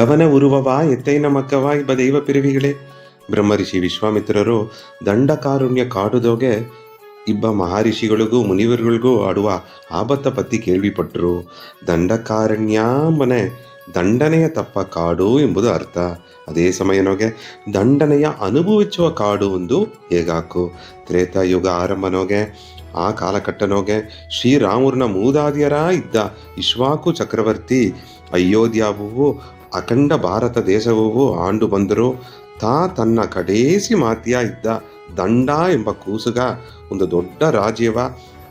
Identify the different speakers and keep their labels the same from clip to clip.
Speaker 1: ಗಗನ ಉರುವವಾ, ಎತ್ತೈನ ಮಕ್ಕವಾ ಇಬ್ಬ ದೈವ ಪಿರಿವಿಗಳೇ. ಬ್ರಹ್ಮಋಷಿ ವಿಶ್ವಾಮಿತ್ರರು ದಂಡಕಾರುಣ್ಯ ಕಾಡುದೋಗೆ ಇಬ್ಬ ಮಹರ್ಷಿಗಳಿಗೂ ಮುನಿವರುಗಳಿಗೂ ಆಡುವ ಆಬತ್ತ ಪತ್ತಿ ಕೇಳ್ವಿಪಟ್ಟರು ದಂಡಕಾರಣ್ಯ ಮನೆ ದಂಡನೆಯ ತಪ್ಪ ಕಾಡು ಎಂಬುದು ಅರ್ಥ. ಅದೇ ಸಮಯನೋಗೆ ದಂಡನೆಯ ಅನುಭವಿಸುವ ಕಾಡು ಒಂದು ಹೇಗಾಕು. ತ್ರೇತಾಯುಗ ಆರಂಭನೋಗೆ ಆ ಕಾಲಕಟ್ಟನೋಗೆ ಶ್ರೀರಾಮುರ್ನ ಮೂದಾದಿಯರ ಇದ್ದ ಇಶ್ವಾಕು ಚಕ್ರವರ್ತಿ ಅಯೋಧ್ಯಾವು ಅಖಂಡ ಭಾರತ ದೇಶವು ಆಂಡು ಬಂದರು ತಾ ತನ್ನ ಕಡೇಸಿ ಮಾತಿಯ ಇದ್ದ ದಂಡ ಎಂಬ ಕೂಸುಗ ಒಂದು ದೊಡ್ಡ ರಾಜ್ಯವ,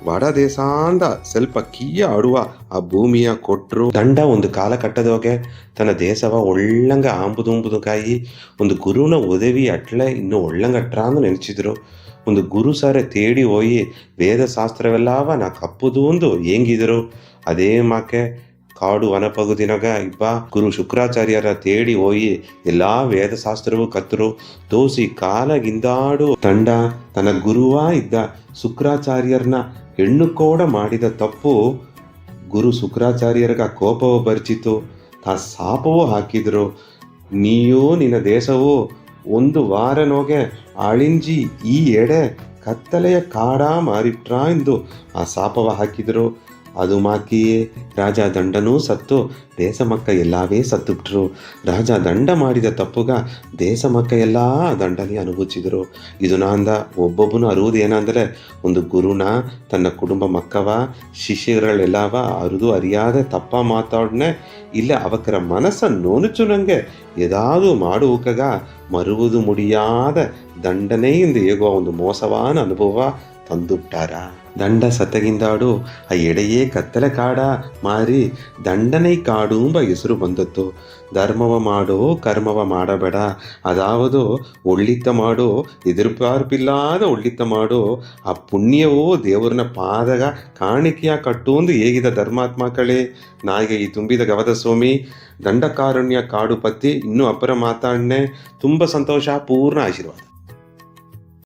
Speaker 1: ವಡ ದೇಶಾಂದ ಸ್ವಲ್ಪ ಕೀಯ ಆಡುವ ಆ ಭೂಮಿಯ ಕೊಟ್ಟರು ದಂಡ ಒಂದು ಕಾಲ ಕಟ್ಟದೋಗೆ ತನ್ನ ದೇಶವ ಒಳ್ಳಂಗ ಆಂಬುದುಂಬುದುಕಾಯಿ ಒಂದು ಗುರುನ ಉದವಿ ಅಟ್ಲೆ ಇನ್ನು ಒಳ್ಳಂಗಟ್ರ ಅಂದು ನೆನೆಸಿದ್ರು. ಒಂದು ಗುರು ಸಾರೆ ತೇಡಿ ಹೋಯಿ ವೇದ ಶಾಸ್ತ್ರವೆಲ್ಲವ ನಾ ಕಪ್ಪುದು ಒಂದು ಹೆಂಗಿದ್ರು ಅದೇ ಮಾಕೆ ಕಾಡು ವನಪಗುದಿನಗ ಇಬ್ಬ ಗುರು ಶುಕ್ರಾಚಾರ್ಯರ ತೇಡಿ ಹೋಯಿ ಎಲ್ಲಾ ವೇದ ಶಾಸ್ತ್ರವು ಕತ್ತರು. ತೋಸಿ ಕಾಲಗಿಂದಾಡು ತಂಡ ತನ್ನ ಗುರುವ ಇದ್ದ ಶುಕ್ರಾಚಾರ್ಯರ್ನ ಹೆಣ್ಣು ಕೋಡ ಮಾಡಿದ ತಪ್ಪು ಗುರು ಶುಕ್ರಾಚಾರ್ಯರ್ಗ ಕೋಪವು ಬರ್ಚಿತು. ಆ ಶಾಪವೂ ಹಾಕಿದ್ರು, ನೀಯೂ ನಿನ್ನ ದೇಶವು ಒಂದು ವಾರನೋಗೆ ಅಳಿಂಜಿ ಈ ಎಡೆ ಕತ್ತಲೆಯ ಕಾಡ ಮಾರಿಟ್ರ ಎಂದು ಆ ಶಾಪವ ಹಾಕಿದರು. ಅದು ಮಾಕಿಯೇ ರಾಜ ದಂಡನೂ ಸತ್ತು. ದೇಸಮಕ್ಕ ಎಲ್ಲವೇ ಸತ್ತುಬಿಟ್ರು. ರಾಜ ದಂಡ ಮಾಡಿದ ತಪ್ಪುಗ ದೇಸಮಕ್ಕ ಎಲ್ಲ ದಂಡನೆ ಅನುಭವಿಸಿದರು. ಇದು ನಾಂದ ಒಬ್ಬೊಬ್ಬನು ಅರುವುದು ಏನಂದರೆ ಒಂದು ಗುರುನ ತನ್ನ ಕುಟುಂಬ ಮಕ್ಕವ ಶಿಷ್ಯಗಳೆಲ್ಲವ ಅರಿದು ಅರಿಯಾದ ತಪ್ಪ ಮಾತಾಡ್ನೆ, ಇಲ್ಲ ಅವಕರ ಮನಸ್ಸ ನೋನುಚು ನಂಗೆ ಎದಾದು ಮಾಡುವುಕಗ ಮರುವುದು ಮುಡಿಯಾದ ದಂಡನೆಯಿಂದ ಹೇಗುವ ಒಂದು ಮೋಸವಾನ ಅನುಭವ ತಂದುಬಿಟ್ಟಾರ? ದಂಡ ಸತ್ತಗಿಂದಾಡು ಆ ಎಡೆಯೇ ಕತ್ತಲೆ ಕಾಡ ಮಾರಿ ದಂಡನೆ ಕಾಡು ಎಂಬ ಹೆಸರು ಬಂದದ್ದು. ಧರ್ಮವ ಮಾಡೋ ಕರ್ಮವ ಮಾಡಬೇಡ. ಅದಾವುದು ಒಳ್ಳಿತ ಮಾಡೋ ಎದುರುಪಾರ್ಪಿಲ್ಲಾದ ಒಳ್ಳಿತ ಮಾಡೋ, ಆ ಪುಣ್ಯವೋ ದೇವರನ್ನ ಪಾದಗ ಕಾಣಿಕೆಯ ಕಟ್ಟುವಂದು ಹೇಗಿದ ಧರ್ಮಾತ್ಮಕಳೆ ನಾಯಿಗೆ ಈ ತುಂಬಿದ ಗವದ ಸ್ವಾಮಿ ದಂಡಕಾರುಣ್ಯ ಕಾಡು ಪತ್ತಿ, ಇನ್ನೂ ಅಪರ ಮಾತಾಡ್ನೆ ತುಂಬ ಸಂತೋಷ, ಪೂರ್ಣ ಆಶೀರ್ವಾದ.